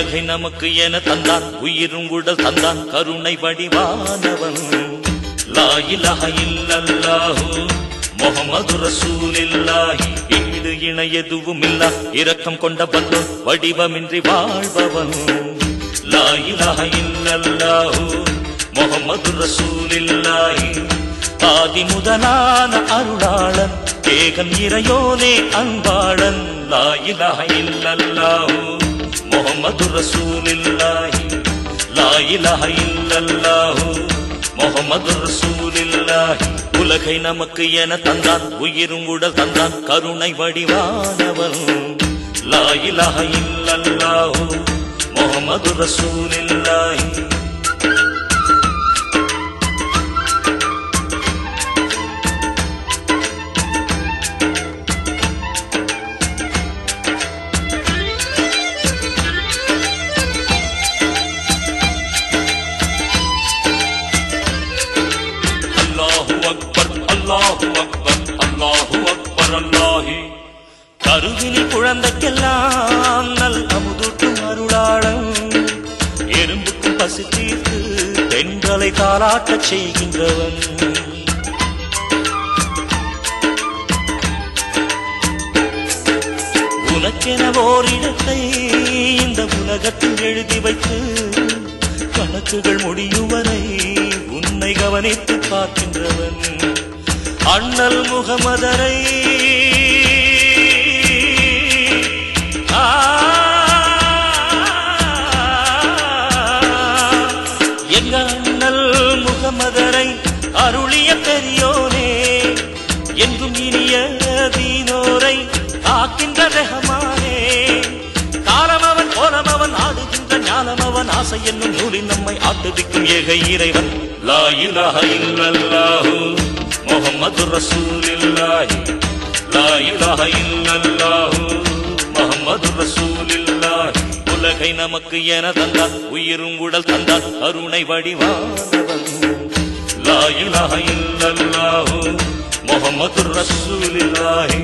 உலகை நமக்கு என தந்தான். உயிரும் உடல் தந்தான். கருணை வடிவானவன். லா இலாஹ முகமது ரசூலில்லாஹி. ஈடு இணை எதுவும் இல்லா. இரக்கம் கொண்ட பந்தோ வடிவமின்றி வாழ்பவன். லா இலாஹ இல்லல்லாஹு. முகமது ரசூலில்லாஹி. ஆதி முதலான அருளாளன். ஏகன் இறையோனே அன்பாளன். லா இலாஹ முகமது ரசூலில்லாஹி லா இலாஹ இல்லல்லாஹு. முகமது ரசூலில்லாஹி உலகை நமக்கு என தந்தான் உயிரும் உடல் தந்தான் கருணை வடிவானவன். லா இலாஹ இல்லல்லாஹு முகமது ரசூலில்லாஹி அல்லாஹு அக்பர் அல்லாஹு அக்பர் அல்லாஹி. கருவினில் குழந்தைக்கெல்லாம் நல் அமுதூட்டும் அருளாளம் எறும்புக்கும் பசி தீர்த்து பெண்களை தாளாட்டச் செய்கின்றவன். உனக்கென ஓரிடத்தை இந்த உலகத்தில் எழுதி வைத்து கணக்குகள் முடியும் வரை உன்னை கவனித்து பார்க்கின்றவன். அண்ணல் முகமதரை. எங்க அண்ணல் முகமதரை அருளிய பெரியோனே என்றும் இனிய தீனோரை காக்கின்ற ரஹமானே காலமவன் கோலமவன் ஆடுகின்ற ஞானமவன் ஆசை என்னும் நூலில் நம்மை ஆட்டுவிக்கும் ஏக இறைவன். லா இலாஹ இல்லல்லாஹு. முகமது ரசூலில்லாஹி லா இலாஹ இல்லல்லாஹு முஹம்மது ரசூலில்லாஹி உலகை நமக்கு என தந்தார் உயிரும் உடல் தந்தார் அருணை வடிவானவன் லா இலாஹ இல்லல்லாஹு முஹம்மது ரசூலில்லாஹி